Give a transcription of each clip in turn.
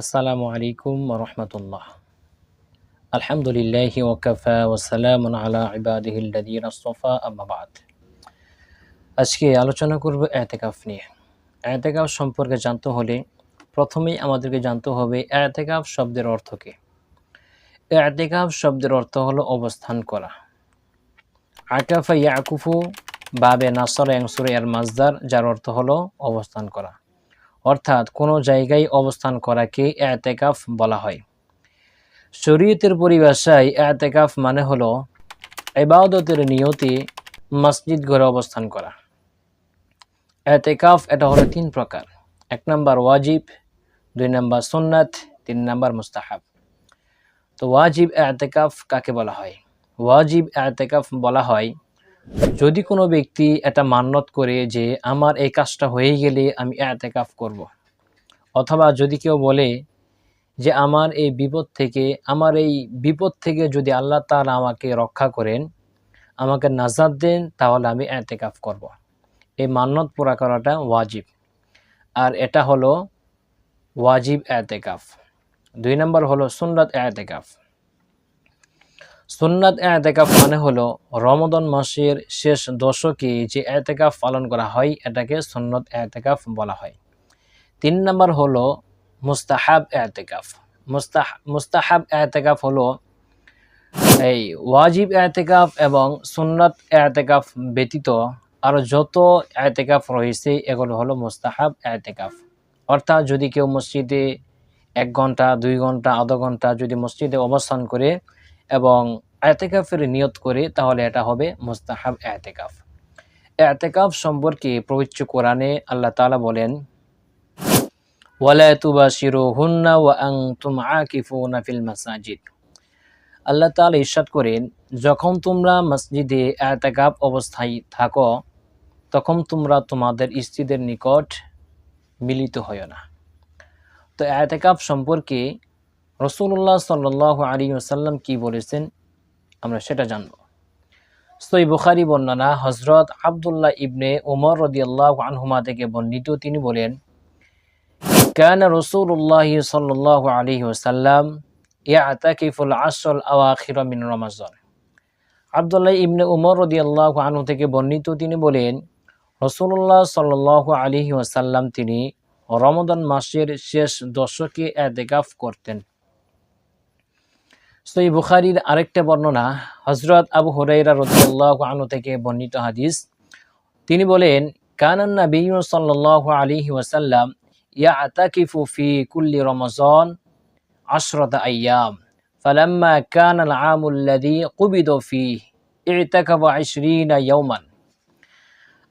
আসসালামু আলাইকুম রহমতুল্লাহ। আলহামদুলিল্লাহ ওকাফা ওসালাম আলা ইবাদিহিল্লাদিন আস্তফা আম্মাবাদ আজকে আলোচনা করব এতেকাফ নিয়ে। এতেকাফ সম্পর্কে জানতে হলে প্রথমেই আমাদেরকে জানতে হবে এতেকাফ শব্দের অর্থ কী? এতেকাফ শব্দের অর্থ হলো অবস্থান করা। আকাফা ইয়াকুফু, বাবে নাসর অ্যাংসুর এর মাজদার যার অর্থ হলো অবস্থান করা। অর্থাৎ কোনো জায়গায় অবস্থান করাকে এতেকাফ বলা হয়। শরীয়তের পরিভাষায় এতেকাফ মানে হলো এবাদতের নিয়তে মসজিদ ঘরে অবস্থান করা। এতেকাফ এটা হলো তিন প্রকার। এক নম্বর ওয়াজিব, দুই নম্বর সুন্নাত, তিন নম্বর মুস্তাহাব। তো ওয়াজিব এতেকাফ কাকে বলা হয়? ওয়াজিব এতেকাফ বলা হয় যদি কোনো ব্যক্তি এটা মান্যত করে যে আমার এই কাজটা হয়ে গেলে আমি এতেকাফ করব। অথবা যদি কেউ বলে যে আমার এই বিপদ থেকে, আমার এই বিপদ থেকে যদি আল্লাহ তাআলা আমাকে রক্ষা করেন, আমাকে নাজাদ দেন, তাহলে আমি এতেকাফ করব। এই মান্যত পুরা করাটা ওয়াজিব আর এটা হলো ওয়াজিব এতেকাফ দুই নম্বর হলো সুন্নাত এতেকাফ সুন্নাত এতেকাফ মানে হলো রমদন মাসের শেষ দশকে যে এতেকাফ পালন করা হয়, এটাকে সুন্নত এতেকাফ বলা হয়। তিন নম্বর হলো মুস্তাহাব এতেকাফ। মুস্তাহ, মুস্তাহাব এতেকাফ হলো এই ওয়াজিব এতেকাফ এবং সুন্নত এতেকাফ ব্যতীত আরও যত এতেকাফ রয়েছে, এগুলো হলো মুস্তাহাব এতেকাফ। অর্থাৎ যদি কেউ মসজিদে এক ঘণ্টা, দুই ঘণ্টা, আধা ঘণ্টা যদি মসজিদে অবস্থান করে এবং এতেকাফের নিয়ত করে তাহলে এটা হবে মুস্তাহাব এতেকাফ। এতেকাফ সম্পর্কে পবিত্র কোরআনে আল্লাহ তালা বলেন, ওয়ালা তুবাশিরু হুন্না ওয়া আনতুম আকিফুনা ফিল মাসাজিদ। আল্লাহ তাআলা ইরশাদ করেন, যখন তোমরা মসজিদে এতেকাফ অবস্থায় থাকো, তখন তোমরা তোমাদের স্ত্রীদের নিকট মিলিত হয় না। তো এতেকাফ সম্পর্কে রসুল্লাহ সাল্লাহ আলী আসাল্লাম কি বলেছেন আমরা সেটা জানব সই বুখারি বর্ণনা হজরত আবদুল্লাহ ইবনে ওমর রদিয়াল্লাহ আনহুমা থেকে বর্ণিত তিনি বলেন كان رسول الله صلى الله عليه وسلم يعتكف العشر الأواخر من رمضان আবদুল্লাহ ইবনে উমর রদিয়াল্লাহ আনহু থেকে বর্ণিত তিনি বলেন রসুল্লাহ সাল্লাহ আলী ওয়াসাল্লাম তিনি রমদান মাসের শেষ দশকে এতেকাফ করতেন সই বুখারির আরেকটা বর্ণনা হজরত আবু হরাইরা রদিয়াল্লাহ আনু থেকে বর্ণিত হাদিস তিনি বলেন কানান্না বিউ সাল্লাহ আলিহি ওয়াসাল্লাম ইয়া আতাকিফু ফি কুল্লি রমজান আশরত আয়াম فلما كان العام الذي قبض فيه اعتكف عشرين يوما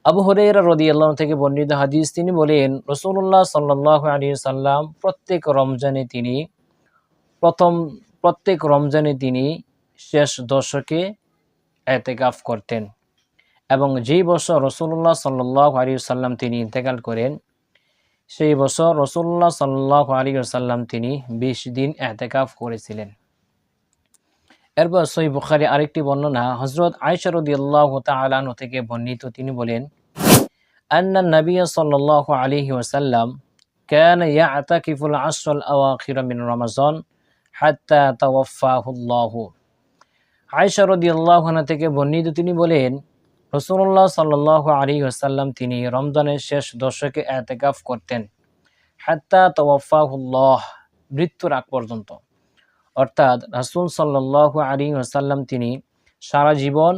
আবু হরেরা রদিয়াল্লাহ থেকে বর্ণিত হাদিস তিনি বলেন রসুল্লাহ সাল্লাহ আলী সাল্লাম প্রত্যেক রমজানে তিনি প্রথম প্রত্যেক রমজানে তিনি শেষ দশকে এতেকাফ করতেন এবং যেই বছর রসুল্লাহ সাল্লাহ আলী সাল্লাম তিনি ইন্তেকাল করেন সেই বছর রসুল্লাহ সাল্লাহ আলী সাল্লাম তিনি বিশ দিন এতেকাফ করেছিলেন এরপর সই বুখারি আরেকটি বর্ণনা হজরত আয়সারদি আল্লাহ তালান থেকে বর্ণিত তিনি বলেন আন্না নবী সাল্লাহ আলিহি ওসাল্লাম كان يعتكف العشر الأواخر من رمضان হাত্তা তাওয়াফাহুল্লাহ আয়সা রদি আল্লাহনা থেকে বর্ণিত তিনি বলেন রসুল্লাহ সাল্লাহ আলী আসাল্লাম তিনি রমজানের শেষ দশকে এতেকাফ করতেন। হাত্তা তাওয়াফাহুল্লাহ মৃত্যুর আগ পর্যন্ত। অর্থাৎ রাসুল সাল্লাহ আলী আসাল্লাম তিনি সারা জীবন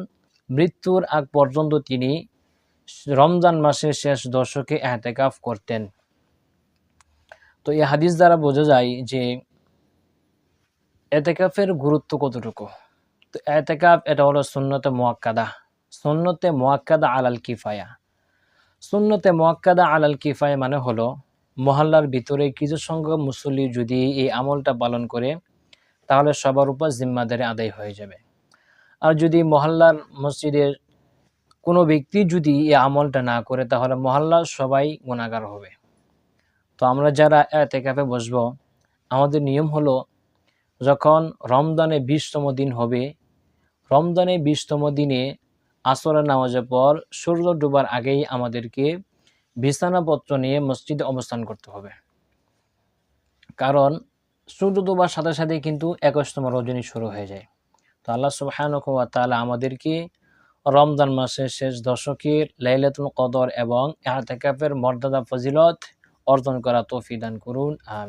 মৃত্যুর আগ পর্যন্ত তিনি রমজান মাসের শেষ দশকে এহতেকাফ করতেন। তো এই হাদিস দ্বারা বোঝা যায় যে এতেকাফের গুরুত্ব কতটুকু? তো এতেকাফ, এটা হলো সুন্নতে মোয়াক্কাদা। সুন্নতে মোয়াক্কাদা আলাল কিফায়া। সুন্নতে মোয়াক্কাদা আলাল কিফায়া মানে হলো মহল্লার ভিতরে কিছু সংখ্যক মুসল্লি যদি এই আমলটা পালন করে, তাহলে সবার উপর জিম্মাদারি আদায় হয়ে যাবে। আর যদি মহল্লার মসজিদের কোনো ব্যক্তি যদি এই আমলটা না করে, তাহলে মহল্লার সবাই গুণাগার হবে। তো আমরা যারা এতেকাফে বসব, আমাদের নিয়ম হলো যখন রমদানে বিশতম দিন হবে রমদানে বিশতম দিনে আসরের নামাজের পর সূর্য ডুবার আগেই আমাদেরকে বিছানাপত্র নিয়ে মসজিদে অবস্থান করতে হবে। কারণ সূর্য ডুবার সাথে সাথে কিন্তু একুশতম রজনী শুরু হয়ে যায়। তো আল্লাহ সুবহানাহু ওয়া তাআলা আমাদেরকে রমজান মাসের শেষ দশকের লাইলাতুল কদর এবং ইআতিকাফের মর্যাদা ফজিলত অর্জন করা তৌফিক দান করুন। আমিন।